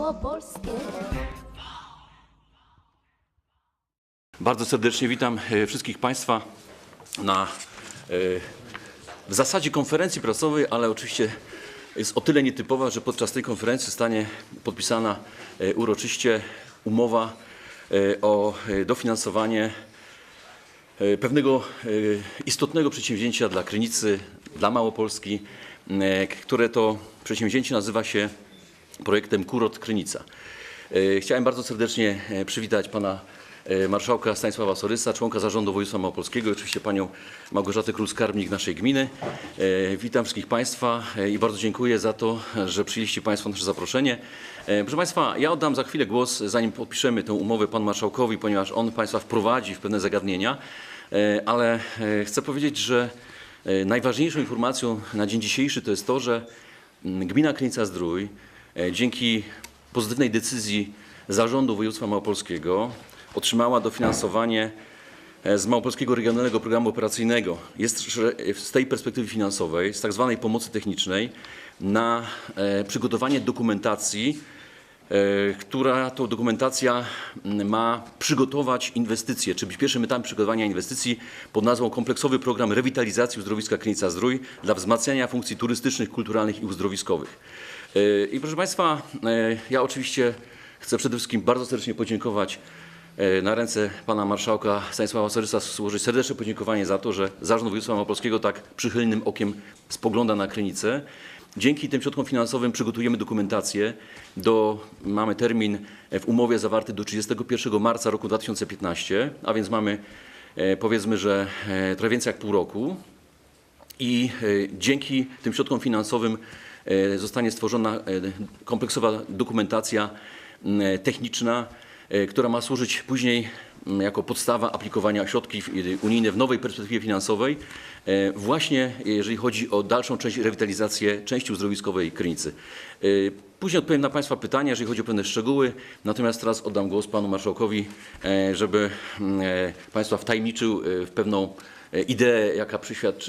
małopolskie. Bardzo serdecznie witam e, wszystkich Państwa na e, w zasadzie konferencji prasowej, ale oczywiście jest o tyle nietypowa, że podczas tej konferencji zostanie podpisana e, uroczyście umowa o dofinansowanie pewnego istotnego przedsięwzięcia dla Krynicy, dla Małopolski, które to przedsięwzięcie nazywa się projektem Kurort Krynica. E, Chciałem bardzo serdecznie e, przywitać pana e, marszałka Stanisława Sorysa, członka zarządu województwa małopolskiego i oczywiście panią Małgorzatę Król-Skarbnik naszej gminy. Witam wszystkich państwa i bardzo dziękuję za to, że przyjęliście państwo nasze zaproszenie. Proszę państwa, ja oddam za chwilę głos, zanim podpiszemy tę umowę panu marszałkowi, ponieważ on państwa wprowadzi w pewne zagadnienia, ale chcę powiedzieć, że najważniejszą informacją na dzień dzisiejszy to jest to, że mm, gmina Krynica-Zdrój dzięki pozytywnej decyzji Zarządu Województwa Małopolskiego otrzymała dofinansowanie e, z Małopolskiego Regionalnego Programu Operacyjnego. Jest że z tej perspektywy finansowej, z tak zwanej pomocy technicznej na e, przygotowanie dokumentacji, e, która to dokumentacja ma przygotować inwestycje, czy być pierwszym etapem przygotowania inwestycji pod nazwą Kompleksowy Program Rewitalizacji Uzdrowiska Krynica Zdrój dla wzmacniania funkcji turystycznych, kulturalnych i uzdrowiskowych. E, I proszę Państwa, e, ja oczywiście chcę przede wszystkim bardzo serdecznie podziękować e, na ręce pana marszałka Stanisława Sorysa złożyć serdeczne podziękowanie za to, że Zarząd Województwa Małopolskiego tak przychylnym okiem spogląda na Krynicę. Dzięki tym środkom finansowym przygotujemy dokumentację. Do, mamy termin w umowie zawarty do 31 marca roku 2015, a więc mamy powiedzmy, że trochę więcej jak pół roku. I dzięki tym środkom finansowym zostanie stworzona e, kompleksowa dokumentacja m, techniczna, e, która ma służyć później jako podstawa aplikowania środki unijne w nowej perspektywie finansowej, e, właśnie jeżeli chodzi o dalszą część rewitalizację części uzdrowiskowej Krynicy. E, Później odpowiem na Państwa pytania, jeżeli chodzi o pewne szczegóły, natomiast teraz oddam głos Panu Marszałkowi, e, żeby e, Państwa wtajemniczył e, w pewną e, ideę, jaka,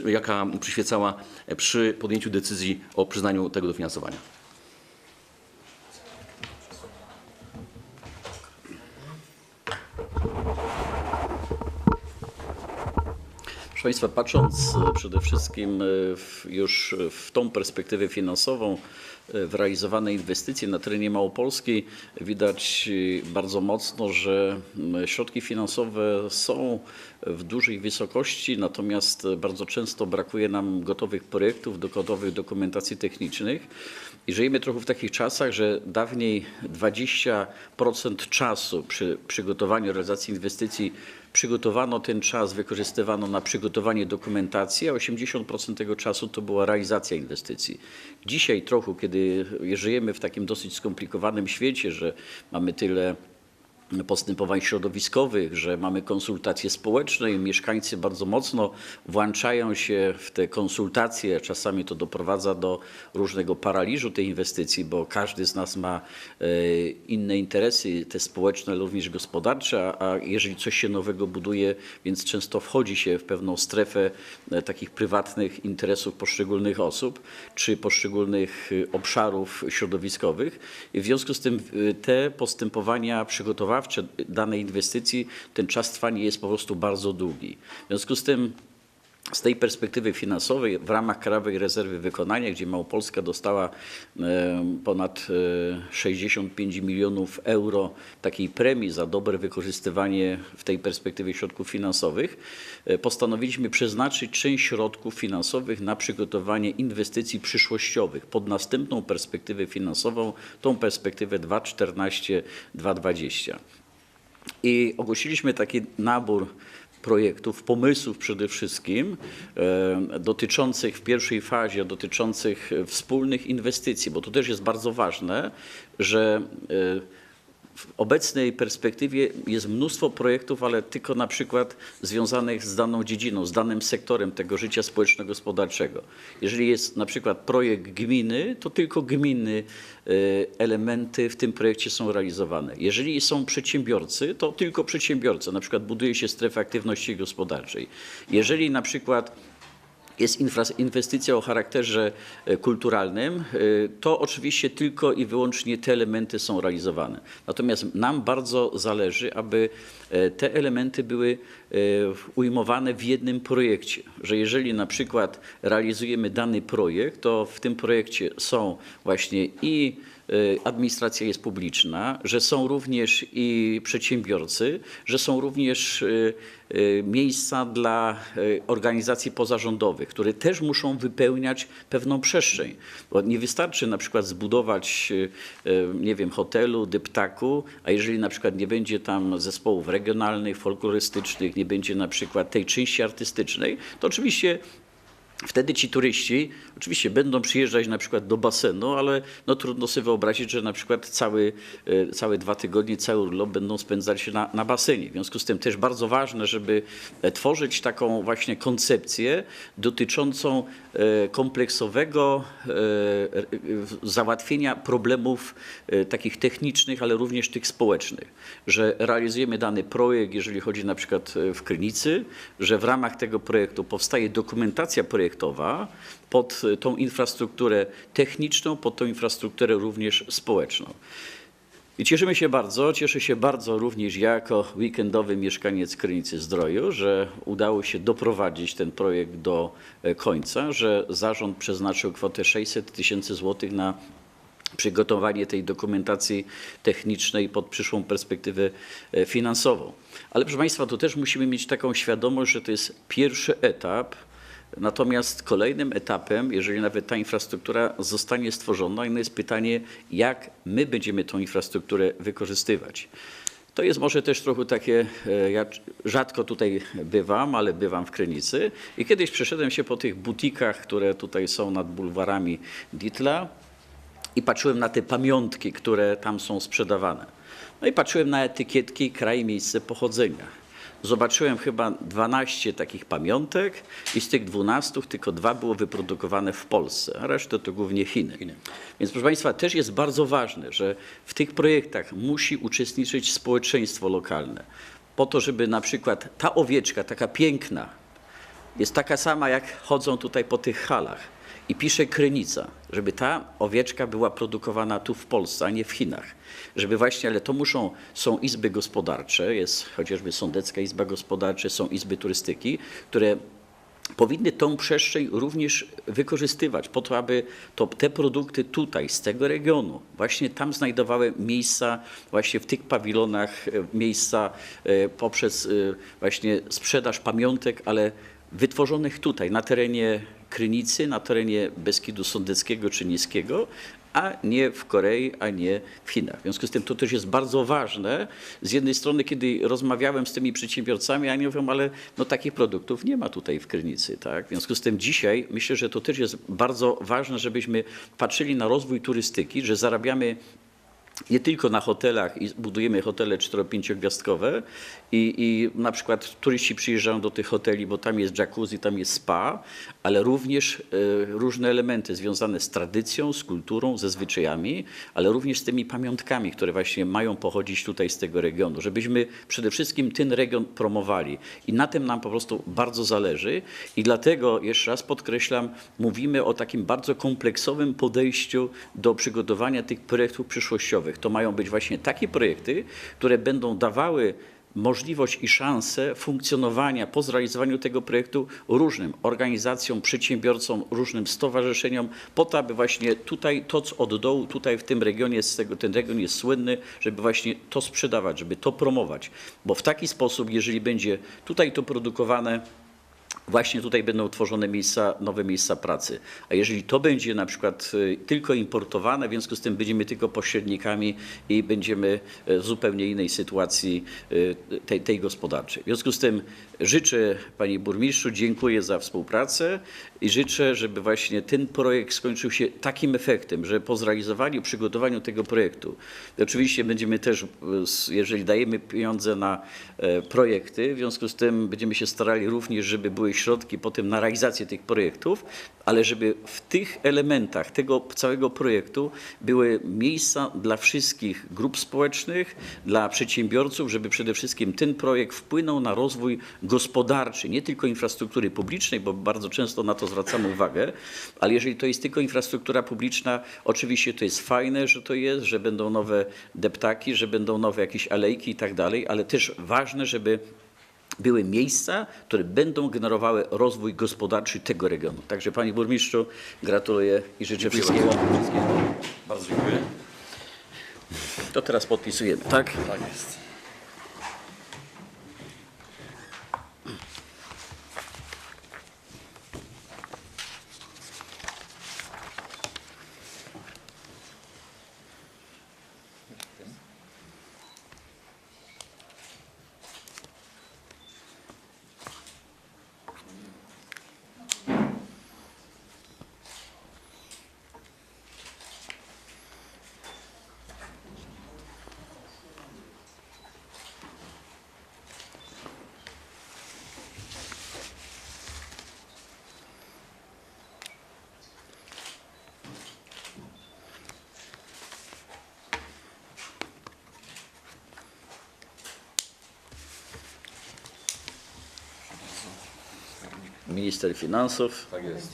jaka przyświecała przy podjęciu decyzji o przyznaniu tego dofinansowania. Proszę Państwa, patrząc e, przede wszystkim e, w, już w tą perspektywę finansową, e, w realizowane inwestycje na terenie Małopolski, widać bardzo mocno, że środki finansowe są w dużej wysokości, natomiast bardzo często brakuje nam gotowych projektów, gotowych dokumentacji technicznych. I żyjemy trochę w takich czasach, że dawniej 20% czasu przy przygotowaniu realizacji inwestycji przygotowano ten czas, wykorzystywano na przygotowanie dokumentacji, a 80% tego czasu to była realizacja inwestycji. Dzisiaj trochę, kiedy żyjemy w takim dosyć skomplikowanym świecie, że mamy tyle postępowań środowiskowych, że mamy konsultacje społeczne i mieszkańcy bardzo mocno włączają się w te konsultacje. Czasami to doprowadza do różnego paraliżu tej inwestycji, bo każdy z nas ma e, inne interesy, te społeczne, ale również gospodarcze, a jeżeli coś się nowego buduje, więc często wchodzi się w pewną strefę e, takich prywatnych interesów poszczególnych osób czy poszczególnych e, obszarów środowiskowych. W związku z tym te postępowania przygotowawcze danej inwestycji, ten czas trwania jest po prostu bardzo długi. W związku z tym z tej perspektywy finansowej w ramach Krajowej Rezerwy Wykonania, gdzie Małopolska dostała e, ponad e, 65 milionów euro takiej premii za dobre wykorzystywanie w tej perspektywie środków finansowych, e, postanowiliśmy przeznaczyć część środków finansowych na przygotowanie inwestycji przyszłościowych pod następną perspektywę finansową, tą perspektywę 2014-2020. I ogłosiliśmy taki nabór projektów, pomysłów przede wszystkim e, dotyczących w pierwszej fazie, dotyczących wspólnych inwestycji, bo to też jest bardzo ważne, że e, w obecnej perspektywie jest mnóstwo projektów, ale tylko na przykład związanych z daną dziedziną, z danym sektorem tego życia społeczno-gospodarczego. Jeżeli jest na przykład projekt gminy, to tylko gminy e, elementy w tym projekcie są realizowane. Jeżeli są przedsiębiorcy, to tylko przedsiębiorcy. Na przykład buduje się strefę aktywności gospodarczej. Jeżeli na przykład jest inwestycja o charakterze e, kulturalnym, e, to oczywiście tylko i wyłącznie te elementy są realizowane. Natomiast nam bardzo zależy, aby e, te elementy były ujmowane w jednym projekcie, że jeżeli na przykład realizujemy dany projekt, to w tym projekcie są właśnie i administracja jest publiczna, że są również i przedsiębiorcy, że są również e, e, miejsca dla organizacji pozarządowych, które też muszą wypełniać pewną przestrzeń. Bo nie wystarczy na przykład zbudować, nie wiem, hotelu, dyptaku, a jeżeli na przykład nie będzie tam zespołów regionalnych, folklorystycznych, nie będzie na przykład tej części artystycznej, to oczywiście Wtedy ci turyści oczywiście będą przyjeżdżać na przykład do basenu, ale no trudno sobie wyobrazić, że na przykład cały, e, całe dwa tygodnie, cały urlop będą spędzać się na, na basenie. W związku z tym też bardzo ważne, żeby e, tworzyć taką właśnie koncepcję dotyczącą e, kompleksowego załatwienia problemów takich technicznych, ale również tych społecznych, że realizujemy dany projekt, jeżeli chodzi na przykład w Krynicy, że w ramach tego projektu powstaje dokumentacja projektowa pod tą infrastrukturę techniczną, pod tą infrastrukturę również społeczną. I cieszymy się bardzo, cieszę się bardzo również ja jako weekendowy mieszkaniec Krynicy Zdroju, że udało się doprowadzić ten projekt do e, końca, że zarząd przeznaczył kwotę 600 tysięcy złotych na przygotowanie tej dokumentacji technicznej pod przyszłą perspektywę e, finansową. Ale proszę Państwa, to też musimy mieć taką świadomość, że to jest pierwszy etap, Natomiast kolejnym etapem, jeżeli nawet ta infrastruktura zostanie stworzona, jest pytanie, jak my będziemy tą infrastrukturę wykorzystywać. To jest może też trochę takie, e, ja rzadko tutaj bywam, ale bywam w Krynicy i kiedyś przeszedłem się po tych butikach, które tutaj są nad bulwarami Ditla i patrzyłem na te pamiątki, które tam są sprzedawane. No i patrzyłem na etykietki kraj i miejsce pochodzenia. Zobaczyłem chyba 12 takich pamiątek i z tych 12 tylko dwa było wyprodukowane w Polsce, a resztę to głównie Chiny. Więc proszę Państwa, też jest bardzo ważne, że w tych projektach musi uczestniczyć społeczeństwo lokalne. Po to, żeby na przykład ta owieczka, taka piękna, jest taka sama, jak chodzą tutaj po tych halach. I pisze Krynica, żeby ta owieczka była produkowana tu w Polsce, a nie w Chinach. Żeby właśnie, ale to muszą, są izby gospodarcze, jest chociażby Sądecka Izba Gospodarcza, są izby turystyki, które powinny tą przestrzeń również wykorzystywać po to, aby to, te produkty tutaj, z tego regionu, właśnie tam znajdowały miejsca, właśnie w tych pawilonach, e, miejsca e, poprzez e, właśnie sprzedaż pamiątek, ale wytworzonych tutaj, na terenie Krynicy, na terenie Beskidu Sądeckiego czy Niskiego, a nie w Korei, a nie w Chinach. W związku z tym to też jest bardzo ważne. Z jednej strony, kiedy rozmawiałem z tymi przedsiębiorcami, oni mówią, ale no, takich produktów nie ma tutaj w Krynicy. Tak? W związku z tym dzisiaj myślę, że to też jest bardzo ważne, żebyśmy patrzyli na rozwój turystyki, że zarabiamy nie tylko na hotelach i budujemy hotele 4-5 gwiazdkowe i, i na przykład turyści przyjeżdżają do tych hoteli, bo tam jest jacuzzi, tam jest spa, ale również e, różne elementy związane z tradycją, z kulturą, ze zwyczajami, ale również z tymi pamiątkami, które właśnie mają pochodzić tutaj z tego regionu, żebyśmy przede wszystkim ten region promowali i na tym nam po prostu bardzo zależy i dlatego jeszcze raz podkreślam, mówimy o takim bardzo kompleksowym podejściu do przygotowania tych projektów przyszłościowych. To mają być właśnie takie projekty, które będą dawały możliwość i szansę funkcjonowania po zrealizowaniu tego projektu różnym organizacjom, przedsiębiorcom, różnym stowarzyszeniom, po to, aby właśnie tutaj to co od dołu, tutaj w tym regionie, z tego, ten region jest słynny, żeby właśnie to sprzedawać, żeby to promować. Bo w taki sposób, jeżeli będzie tutaj to produkowane, Właśnie tutaj będą tworzone miejsca, nowe miejsca pracy. A jeżeli to będzie na przykład y, tylko importowane, w związku z tym będziemy tylko pośrednikami i będziemy y, w zupełnie innej sytuacji y, tej, tej gospodarczej. W związku z tym życzę Panie Burmistrzu, dziękuję za współpracę i życzę, żeby właśnie ten projekt skończył się takim efektem, że po zrealizowaniu, przygotowaniu tego projektu, oczywiście będziemy też, jeżeli dajemy pieniądze na e, projekty, w związku z tym będziemy się starali również, żeby były środki potem na realizację tych projektów, ale żeby w tych elementach tego całego projektu były miejsca dla wszystkich grup społecznych, dla przedsiębiorców, żeby przede wszystkim ten projekt wpłynął na rozwój gospodarczy, nie tylko infrastruktury publicznej, bo bardzo często na to zwracamy uwagę, ale jeżeli to jest tylko infrastruktura publiczna, oczywiście to jest fajne, że to jest, że będą nowe deptaki, że będą nowe jakieś alejki i tak dalej, ale też ważne, żeby były miejsca, które będą generowały rozwój gospodarczy tego regionu. Także Panie Burmistrzu, gratuluję i życzę wszystkiego. Wszystkiego. Bardzo dziękuję. To teraz podpisujemy, tak? Tak jest. Minister Finansów. Tak jest.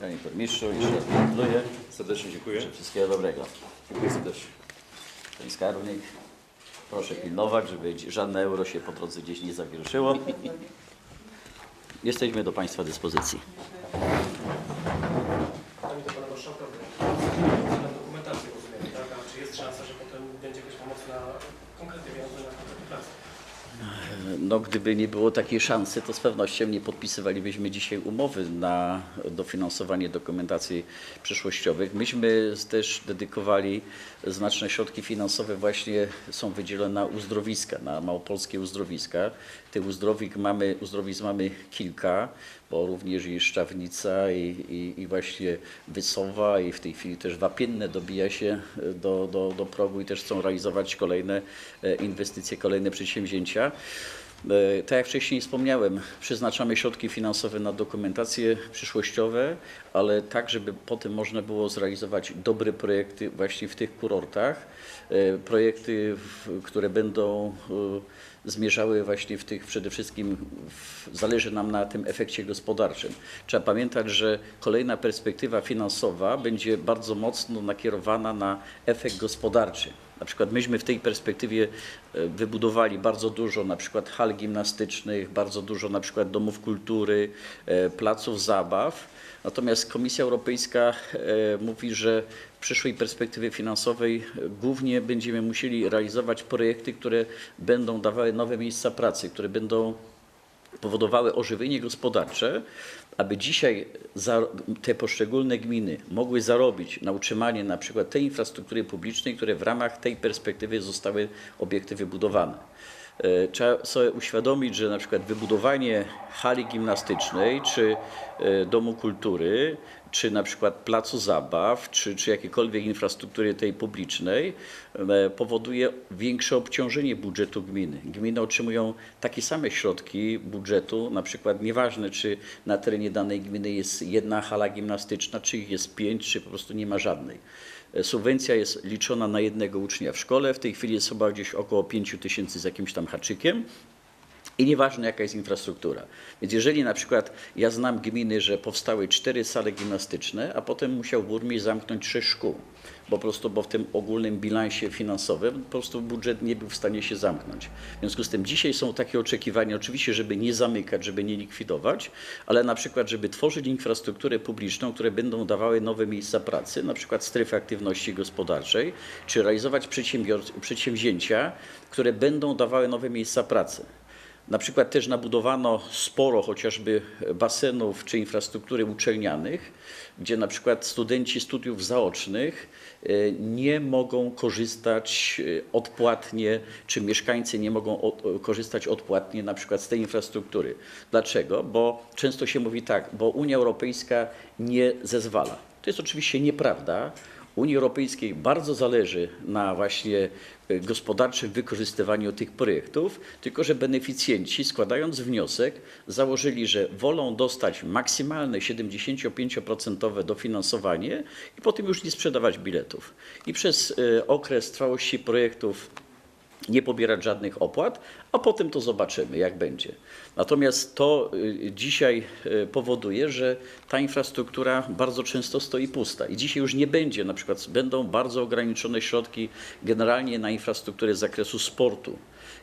Panie Burmistrzu, jeszcze raz gratuluję. Serdecznie dziękuję. Wszystkiego dobrego. Dziękuję serdecznie. Panie Skarbnik, proszę pilnować, żeby żadne euro się po drodze gdzieś nie zawieruszyło. Jesteśmy do Państwa dyspozycji. Pytanie do Pana Marszałka, na dokumentację rozumiem, tak? A czy jest szansa, że potem będzie jakaś pomoc na konkretne pieniądze na konkretne prace? No, gdyby nie było takiej szansy, to z pewnością nie podpisywalibyśmy dzisiaj umowy na dofinansowanie dokumentacji przyszłościowych. Myśmy też dedykowali znaczne środki finansowe właśnie są wydzielone na uzdrowiska, na małopolskie uzdrowiska. Tych uzdrowik mamy, uzdrowisk mamy kilka, bo również i Szczawnica i, i, i właśnie Wysowa i w tej chwili też Wapienne dobija się do, do, do progu i też chcą realizować kolejne e, inwestycje, kolejne przedsięwzięcia. E, Tak jak wcześniej wspomniałem, przeznaczamy środki finansowe na dokumentacje przyszłościowe, ale tak, żeby potem można było zrealizować dobre projekty właśnie w tych kurortach. E, Projekty, które będą e, zmierzały właśnie w tych przede wszystkim, zależy nam na tym efekcie gospodarczym. Trzeba pamiętać, że kolejna perspektywa finansowa będzie bardzo mocno nakierowana na efekt gospodarczy. Na przykład myśmy w tej perspektywie e, wybudowali bardzo dużo na przykład hal gimnastycznych, bardzo dużo na przykład domów kultury, e, placów zabaw. Natomiast Komisja Europejska e, mówi, że w przyszłej perspektywie finansowej głównie będziemy musieli realizować projekty, które będą dawały nowe miejsca pracy, które będą powodowały ożywienie gospodarcze, aby dzisiaj te poszczególne gminy mogły zarobić na utrzymanie na przykład tej infrastruktury publicznej, które w ramach tej perspektywy zostały obiekty wybudowane. E, Trzeba sobie uświadomić, że na przykład wybudowanie hali gimnastycznej, czy e, domu kultury, czy na przykład placu zabaw, czy, czy jakiejkolwiek infrastruktury tej publicznej e, powoduje większe obciążenie budżetu gminy. Gminy otrzymują takie same środki budżetu, na przykład nieważne, czy na terenie danej gminy jest jedna hala gimnastyczna, czy ich jest pięć, czy po prostu nie ma żadnej. E, Subwencja jest liczona na jednego ucznia w szkole. W tej chwili jest chyba gdzieś około 5 tysięcy z jakimś tam haczykiem. I nieważne jaka jest infrastruktura. Więc jeżeli na przykład ja znam gminy, że powstały cztery sale gimnastyczne, a potem musiał burmistrz zamknąć sześć szkół, bo po prostu bo w tym ogólnym bilansie finansowym po prostu budżet nie był w stanie się zamknąć. W związku z tym dzisiaj są takie oczekiwania, oczywiście, żeby nie zamykać, żeby nie likwidować, ale na przykład, żeby tworzyć infrastrukturę publiczną, które będą dawały nowe miejsca pracy, na przykład strefy aktywności gospodarczej, czy realizować przedsięwzięcia, które będą dawały nowe miejsca pracy. Na przykład też nabudowano sporo chociażby basenów czy infrastruktury uczelnianych, gdzie na przykład studenci studiów zaocznych e, nie mogą korzystać e, odpłatnie, czy mieszkańcy nie mogą od, korzystać odpłatnie na przykład z tej infrastruktury. Dlaczego? Bo często się mówi tak, bo Unia Europejska nie zezwala. To jest oczywiście nieprawda. Unii Europejskiej bardzo zależy na właśnie e, gospodarczym wykorzystywaniu tych projektów, tylko że beneficjenci składając wniosek założyli, że wolą dostać maksymalne 75% dofinansowanie i potem już nie sprzedawać biletów. I przez e, okres trwałości projektów nie pobierać żadnych opłat, a potem to zobaczymy, jak będzie. Natomiast to y, dzisiaj y, powoduje, że ta infrastruktura bardzo często stoi pusta i dzisiaj już nie będzie, na przykład będą bardzo ograniczone środki generalnie na infrastrukturę z zakresu sportu.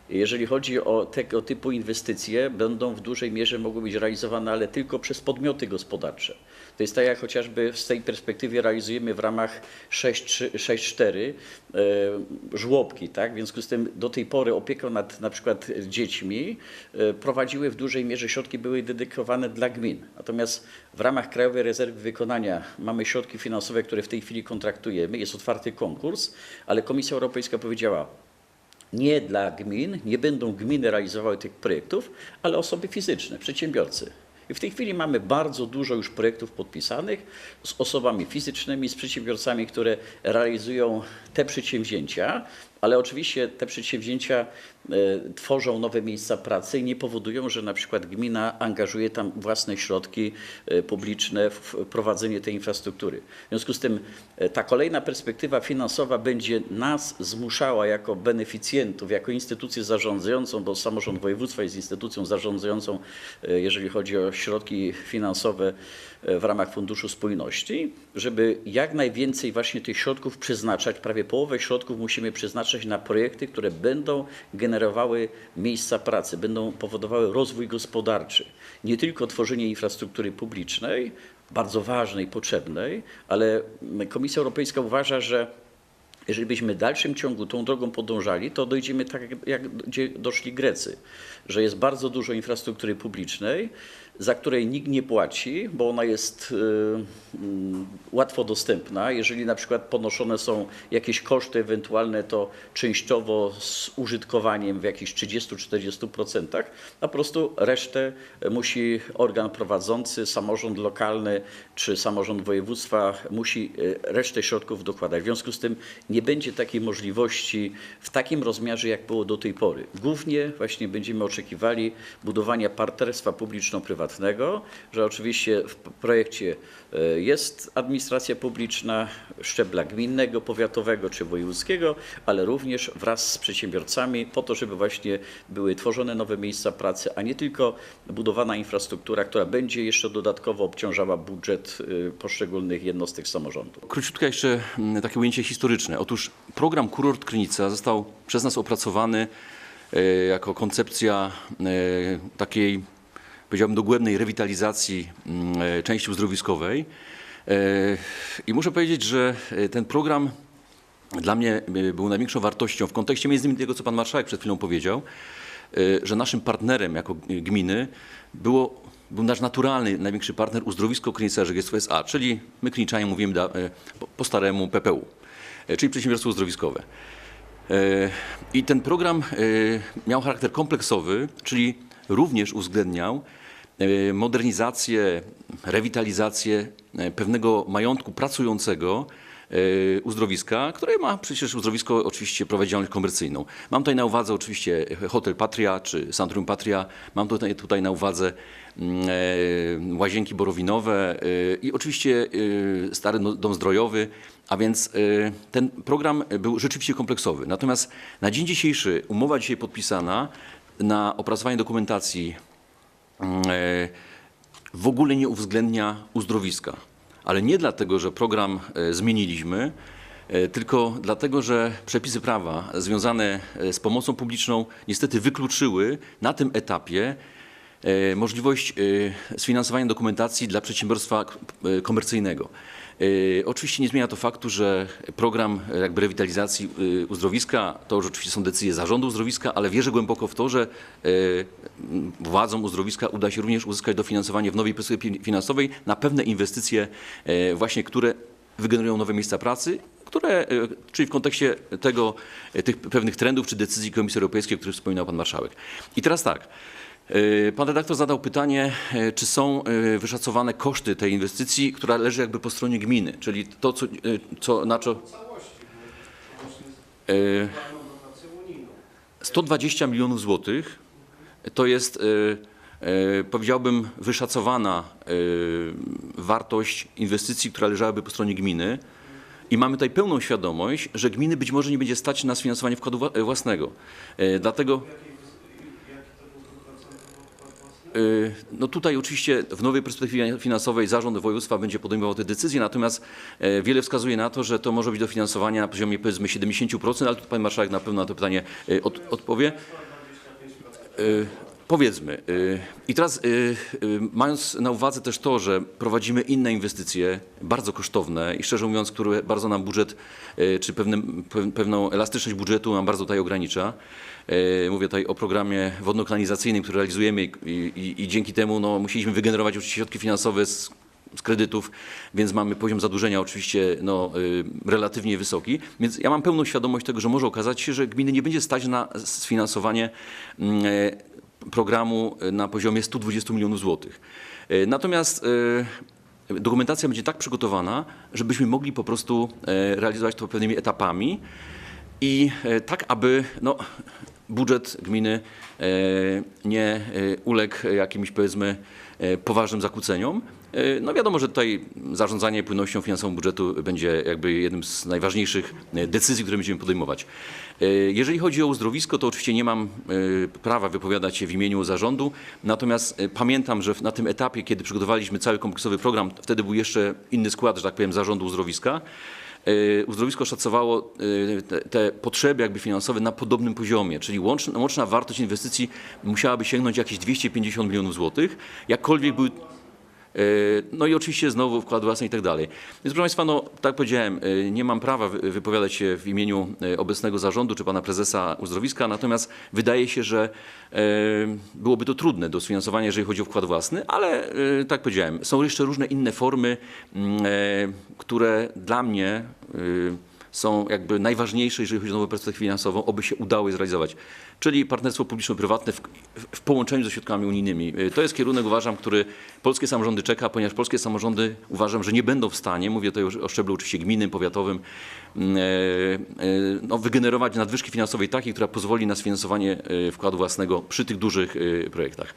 Jeżeli chodzi o tego typu inwestycje, będą w dużej mierze mogły być realizowane, ale tylko przez podmioty gospodarcze. To jest tak, jak chociażby z tej perspektywy realizujemy w ramach 6.4 e, żłobki, tak? W związku z tym do tej pory opiekę nad na przykład dziećmi e, prowadziły w dużej mierze środki były dedykowane dla gmin. Natomiast w ramach Krajowej Rezerwy Wykonania mamy środki finansowe, które w tej chwili kontraktujemy, jest otwarty konkurs, ale Komisja Europejska powiedziała, nie dla gmin, nie będą gminy realizowały tych projektów, ale osoby fizyczne, przedsiębiorcy. I w tej chwili mamy bardzo dużo już projektów podpisanych z osobami fizycznymi, z przedsiębiorcami, które realizują te przedsięwzięcia, ale oczywiście te przedsięwzięcia e, tworzą nowe miejsca pracy i nie powodują, że na przykład gmina angażuje tam własne środki e, publiczne w prowadzenie tej infrastruktury. W związku z tym e, ta kolejna perspektywa finansowa będzie nas zmuszała jako beneficjentów, jako instytucję zarządzającą, bo samorząd województwa jest instytucją zarządzającą, jeżeli chodzi o środki finansowe w ramach Funduszu Spójności, żeby jak najwięcej właśnie tych środków przeznaczać, prawie połowę środków musimy przeznaczać na projekty, które będą generowały miejsca pracy, będą powodowały rozwój gospodarczy. Nie tylko tworzenie infrastruktury publicznej, bardzo ważnej, potrzebnej, ale Komisja Europejska uważa, że jeżeli byśmy w dalszym ciągu tą drogą podążali, to dojdziemy tak, jak- doszli Grecy, że jest bardzo dużo infrastruktury publicznej, za której nikt nie płaci, bo ona jest y, mm, łatwo dostępna. Jeżeli na przykład ponoszone są jakieś koszty ewentualne, to częściowo z użytkowaniem w jakichś 30-40%, a po prostu resztę musi organ prowadzący, samorząd lokalny czy samorząd województwa musi y, resztę środków dokładać. W związku z tym nie będzie takiej możliwości w takim rozmiarze, jak było do tej pory. Głównie właśnie będziemy oczekiwali budowania partnerstwa publiczno-prywatnego, że oczywiście w projekcie e, jest administracja publiczna szczebla gminnego, powiatowego czy wojewódzkiego, ale również wraz z przedsiębiorcami po to, żeby właśnie były tworzone nowe miejsca pracy, a nie tylko budowana infrastruktura, która będzie jeszcze dodatkowo obciążała budżet y, poszczególnych jednostek samorządu. Króciutko jeszcze takie ujęcie historyczne. Otóż program Kurort Krynica został przez nas opracowany e, jako koncepcja e, takiej, powiedziałbym, dogłębnej rewitalizacji mm, e, części uzdrowiskowej. E, I muszę powiedzieć, że e, ten program dla mnie był największą wartością w kontekście między innymi tego, co pan marszałek przed chwilą powiedział, że naszym partnerem jako gminy było, był nasz naturalny, największy partner uzdrowisko Krynica Żegierstwo S.A., czyli my Kryniczanie mówimy da, po, po staremu PPU, czyli Przedsiębiorstwo Uzdrowiskowe. I ten program miał charakter kompleksowy, czyli również uwzględniał modernizację, rewitalizację e, pewnego majątku pracującego e, uzdrowiska, które ma przecież uzdrowisko oczywiście prowadzi działalność komercyjną. Mam tutaj na uwadze oczywiście hotel Patria czy Centrum Patria, mam tutaj, tutaj na uwadze mm, e, łazienki borowinowe e, i oczywiście e, stary no- dom zdrojowy, a więc e, ten program był rzeczywiście kompleksowy. Natomiast na dzień dzisiejszy umowa dzisiaj podpisana na opracowanie dokumentacji e, w ogóle nie uwzględnia uzdrowiska. Ale nie dlatego, że program e, zmieniliśmy, e, tylko dlatego, że przepisy prawa związane e, z pomocą publiczną niestety wykluczyły na tym etapie e, możliwość e, sfinansowania dokumentacji dla przedsiębiorstwa e, komercyjnego. E, Oczywiście nie zmienia to faktu, że program e, jakby rewitalizacji e, uzdrowiska to już oczywiście są decyzje zarządu uzdrowiska, ale wierzę głęboko w to, że m, władzom uzdrowiska uda się również uzyskać dofinansowanie w nowej perspektywie finansowej na pewne inwestycje e, właśnie, które wygenerują nowe miejsca pracy, które, e, czyli w kontekście tego, tych pewnych trendów czy decyzji Komisji Europejskiej, o których wspominał Pan Marszałek. I teraz tak, Pan redaktor zadał pytanie, e, czy są e, wyszacowane koszty tej inwestycji, która leży jakby po stronie gminy, czyli to, co, e, co na co... E, 120 milionów złotych to jest, e, e, powiedziałbym, wyszacowana e, wartość inwestycji, która leżałaby po stronie gminy. I mamy tutaj pełną świadomość, że gminy być może nie będzie stać na sfinansowanie wkładu wła- własnego. E, Dlatego No tutaj oczywiście w nowej perspektywie finansowej zarząd województwa będzie podejmował te decyzje, natomiast e, wiele wskazuje na to, że to może być dofinansowanie na poziomie powiedzmy 70%, ale tu pan marszałek na pewno na to pytanie e, od, odpowie. Y, Powiedzmy. y, I teraz, y, y, mając na uwadze też to, że prowadzimy inne inwestycje, bardzo kosztowne i szczerze mówiąc, które bardzo nam budżet, y, czy pewnym, pew- pewną elastyczność budżetu nam bardzo tutaj ogranicza. Y, Mówię tutaj o programie wodno-kanalizacyjnym, który realizujemy i, i, i dzięki temu no, musieliśmy wygenerować oczywiście środki finansowe z z kredytów, więc mamy poziom zadłużenia oczywiście no, y, relatywnie wysoki. Więc ja mam pełną świadomość tego, że może okazać się, że gminy nie będzie stać na sfinansowanie e, programu e, na poziomie 120 milionów złotych. E, Natomiast e, dokumentacja będzie tak przygotowana, żebyśmy mogli po prostu realizować to pewnymi etapami i tak, aby no, budżet gminy e, nie e, uległ jakimś powiedzmy e, poważnym zakłóceniom. No wiadomo, że tutaj zarządzanie płynnością finansową budżetu będzie jakby jednym z najważniejszych decyzji, które będziemy podejmować. Jeżeli chodzi o uzdrowisko, to oczywiście nie mam prawa wypowiadać się w imieniu zarządu, natomiast pamiętam, że na tym etapie, kiedy przygotowaliśmy cały kompleksowy program, wtedy był jeszcze inny skład, że tak powiem, zarządu uzdrowiska. E, Uzdrowisko szacowało e, te, potrzeby jakby finansowe na podobnym poziomie, czyli łączna, łączna wartość inwestycji musiałaby sięgnąć jakieś 250 milionów złotych. Jakkolwiek były No i oczywiście znowu wkład własny i tak dalej. Więc proszę Państwa, no tak powiedziałem, e, nie mam prawa wy- wypowiadać się w imieniu e, obecnego zarządu czy pana prezesa uzdrowiska, natomiast wydaje się, że e, byłoby to trudne do sfinansowania, jeżeli chodzi o wkład własny, ale e, tak powiedziałem, są jeszcze różne inne formy, mm, e, które dla mnie e, są jakby najważniejsze, jeżeli chodzi o nową perspektywę finansową, oby się udało je zrealizować. Czyli partnerstwo publiczno-prywatne w, w, połączeniu ze środkami unijnymi. Y, To jest kierunek, uważam, który polskie samorządy czeka, ponieważ polskie samorządy uważam, że nie będą w stanie, mówię tutaj o szczeblu oczywiście gminnym, powiatowym, mm, e, e, no, wygenerować nadwyżki finansowej takiej, która pozwoli na sfinansowanie e, wkładu własnego przy tych dużych e, projektach.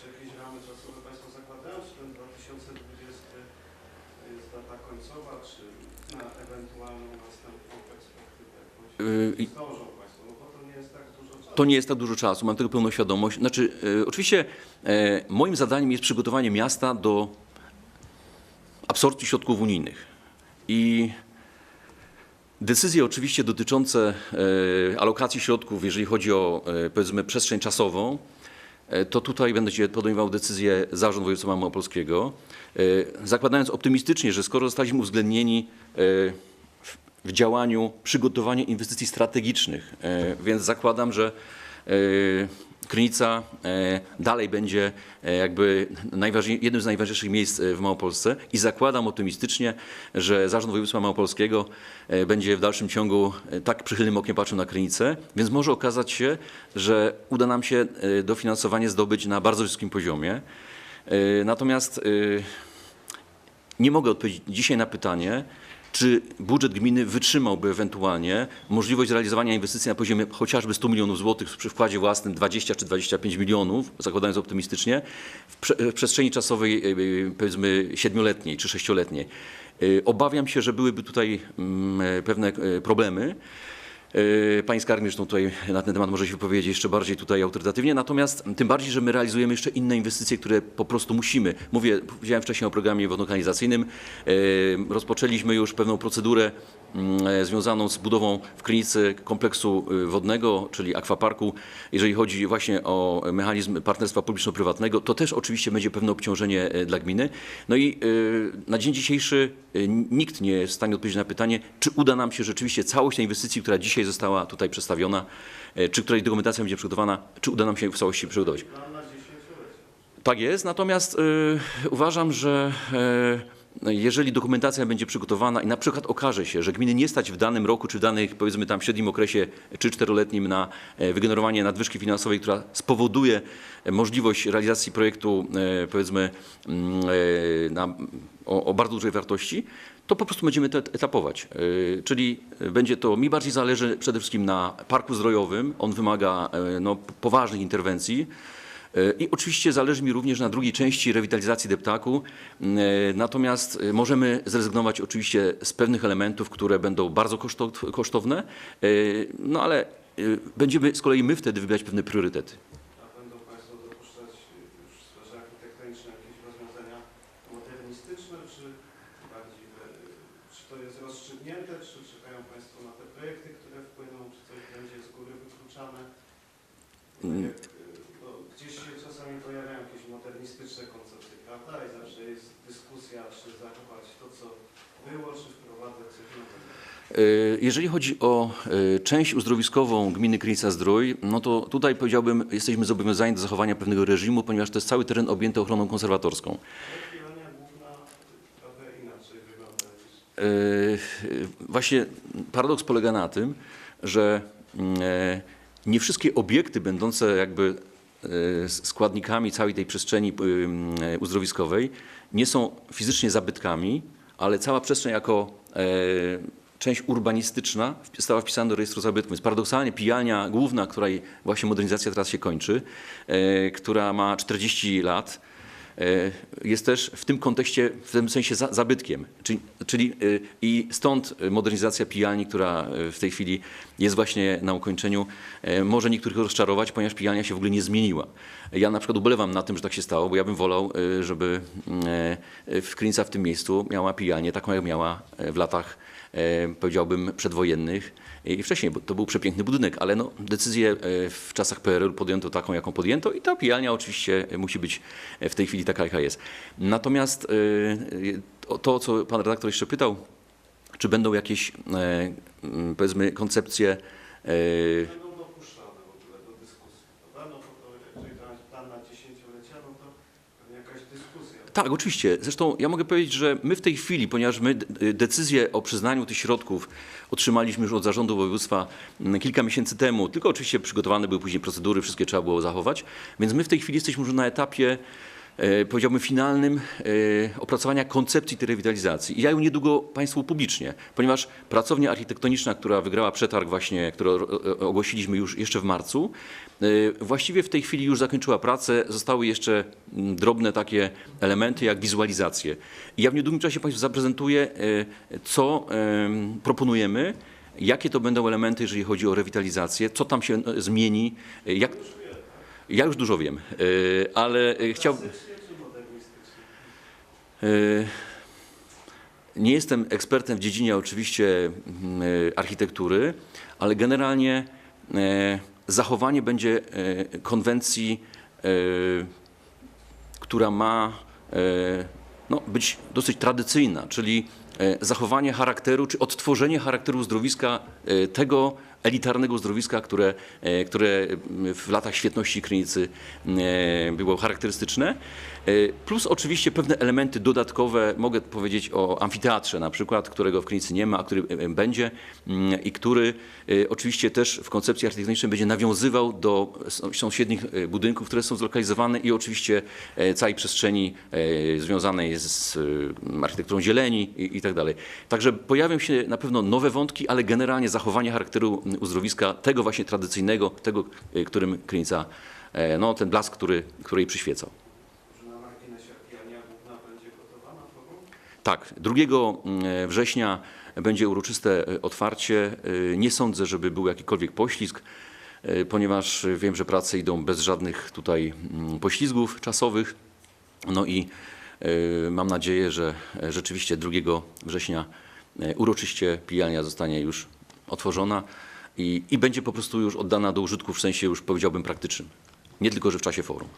Czy jakieś ramy czasowe Państwo zakładają? Czy ten 2020 jest data końcowa, czy na ewentualną następną perspektywę jakąś Y, i- zdążą Państwo? No bo to nie jest tak dużo czasu. To nie jest tak dużo czasu, mam tego pełną świadomość. Znaczy, e, oczywiście e, moim zadaniem jest przygotowanie miasta do absorpcji środków unijnych. I decyzje oczywiście dotyczące alokacji środków, jeżeli chodzi o powiedzmy przestrzeń czasową, to tutaj będzie podejmował decyzję Zarząd Województwa Małopolskiego, zakładając optymistycznie, że skoro zostaliśmy uwzględnieni w- działaniu przygotowania inwestycji strategicznych, e, więc zakładam, że e, Krynica e, dalej będzie jakby jednym z najważniejszych miejsc w Małopolsce i zakładam optymistycznie, że Zarząd Województwa Małopolskiego będzie w dalszym ciągu tak przychylnym okiem patrzył na Krynicę, więc może okazać się, że uda nam się dofinansowanie zdobyć na bardzo wysokim poziomie. Natomiast nie mogę odpowiedzieć dzisiaj na pytanie, czy budżet gminy wytrzymałby ewentualnie możliwość realizowania inwestycji na poziomie chociażby 100 milionów złotych przy wkładzie własnym 20 czy 25 milionów, zakładając optymistycznie, w, prze, w przestrzeni czasowej e, e, powiedzmy siedmioletniej czy sześcioletniej. E, Obawiam się, że byłyby tutaj mm, pewne problemy. Yy, Pani skarbnik zresztą tutaj na ten temat może się wypowiedzieć jeszcze bardziej tutaj autorytatywnie, natomiast tym bardziej, że my realizujemy jeszcze inne inwestycje, które po prostu musimy. Mówię, powiedziałem wcześniej o programie wodno-kanalizacyjnym. Yy, Rozpoczęliśmy już pewną procedurę e, związaną z budową w Krynicy kompleksu y, wodnego, czyli akwaparku. Jeżeli chodzi właśnie o mechanizm partnerstwa publiczno-prywatnego, to też oczywiście będzie pewne obciążenie e, dla gminy. No i y, na dzień dzisiejszy y, nikt nie jest w stanie odpowiedzieć na pytanie, czy uda nam się rzeczywiście całość tej inwestycji, która dzisiaj została tutaj przedstawiona, e, czy której dokumentacja będzie przygotowana, czy uda nam się w całości przygotować. Plan na 10 leci. Tak jest, natomiast y, uważam, że no, jeżeli dokumentacja będzie przygotowana i na przykład okaże się, że gminy nie stać w danym roku czy w danym powiedzmy tam średnim okresie czy czteroletnim na e, wygenerowanie nadwyżki finansowej, która spowoduje e, możliwość realizacji projektu e, powiedzmy mm, e, na, o, o bardzo dużej wartości, to po prostu będziemy to etapować. E, Czyli będzie to, mi bardziej zależy przede wszystkim na parku zdrojowym, on wymaga e, no, poważnych interwencji. E, I oczywiście zależy mi również na drugiej części rewitalizacji deptaku, e, natomiast e, możemy zrezygnować oczywiście z pewnych elementów, które będą bardzo kosztow- kosztowne, no ale będziemy z kolei my wtedy wybierać pewne priorytety. A będą Państwo dopuszczać już w sferze architektonicznej jakieś rozwiązania modernistyczne, czy bardziej, e, czy to jest rozstrzygnięte, czy czekają Państwo na te projekty, które wpłyną, czy coś będzie z góry wykluczane? Tak Mm. jak, e, no, gdzieś się czasami pojawiają jakieś modernistyczne koncepcje, prawda? I zawsze jest dyskusja, czy zachować to, co było, czy wprowadzać coś nowego. E, Jeżeli chodzi o e, część uzdrowiskową gminy Krynica Zdrój, no to tutaj powiedziałbym, jesteśmy zobowiązani do zachowania pewnego reżimu, ponieważ to jest cały teren objęty ochroną konserwatorską. E, Właśnie paradoks polega na tym, że mm, e, nie wszystkie obiekty będące jakby e, składnikami całej tej przestrzeni e, uzdrowiskowej nie są fizycznie zabytkami, ale cała przestrzeń jako e, część urbanistyczna została wpisana do rejestru zabytków. Więc paradoksalnie pijalnia główna, której właśnie modernizacja teraz się kończy, e, która ma 40 lat, e, jest też w tym kontekście, w tym sensie za, zabytkiem. Czyli, czyli e, i stąd modernizacja pijalni, która w tej chwili jest właśnie na ukończeniu, może niektórych rozczarować, ponieważ pijalnia się w ogóle nie zmieniła. Ja na przykład ubolewam na tym, że tak się stało, bo ja bym wolał, żeby e, w Krynica w tym miejscu miała pijalnię taką, jak miała w latach powiedziałbym przedwojennych i wcześniej, bo to był przepiękny budynek, ale no, decyzję e, w czasach PRL podjęto taką, jaką podjęto i ta pijalnia oczywiście musi być w tej chwili taka, jaka jest. Natomiast e, to, co pan redaktor jeszcze pytał, czy będą jakieś, e, powiedzmy, koncepcje e, będą dopuszczane w ogóle do dyskusji, prawda? No bo to, jeżeli to jest plan na dziesięciolecia, no to pewnie jakaś dyskusja. Tak, oczywiście. Zresztą ja mogę powiedzieć, że my w tej chwili, ponieważ my d- decyzję o przyznaniu tych środków otrzymaliśmy już od zarządu województwa mm, kilka miesięcy temu, tylko oczywiście przygotowane były później procedury, wszystkie trzeba było zachować, więc my w tej chwili jesteśmy już na etapie powiedziałbym finalnym e, opracowania koncepcji tej rewitalizacji. I ja ją niedługo Państwu upublicznię, ponieważ pracownia architektoniczna, która wygrała przetarg właśnie, który ogłosiliśmy już jeszcze w marcu, e, właściwie w tej chwili już zakończyła pracę. Zostały jeszcze mm, drobne takie elementy jak wizualizacje. I ja w niedługim czasie Państwu zaprezentuję, e, co em, proponujemy, jakie to będą elementy, jeżeli chodzi o rewitalizację, co tam się e, zmieni, e, jak... Ja już dużo wiem, e, ale e, chciałbym... Nie jestem ekspertem w dziedzinie oczywiście mm, e, architektury, ale generalnie zachowanie będzie konwencji, która ma no, być dosyć tradycyjna, czyli zachowanie charakteru, czy odtworzenie charakteru uzdrowiska, e, tego elitarnego uzdrowiska, które, e, które w latach świetności Krynicy e, było charakterystyczne. E, Plus oczywiście pewne elementy dodatkowe, mogę powiedzieć o amfiteatrze na przykład, którego w Krynicy nie ma, a który e, będzie mm, i który e, oczywiście też w koncepcji architektonicznej będzie nawiązywał do sąsiednich e, budynków, które są zlokalizowane i oczywiście e, całej przestrzeni e, związanej z e, architekturą zieleni i, i tak dalej. Także pojawią się na pewno nowe wątki, ale generalnie zachowanie charakteru uzdrowiska, tego właśnie tradycyjnego, tego, e, którym Krynica, e, no ten blask, który, który jej przyświecał. Może na marginesie pijania główna będzie gotowa na forum? Tak, 2 mm, września będzie uroczyste e, otwarcie. E, Nie sądzę, żeby był jakikolwiek poślizg, e, ponieważ wiem, że prace idą bez żadnych tutaj mm, poślizgów czasowych. No i e, mam nadzieję, że e, rzeczywiście 2 września e, uroczyście pijalnia zostanie już otworzona i, i będzie po prostu już oddana do użytku w sensie już powiedziałbym praktycznym. Nie tylko, że w czasie forum.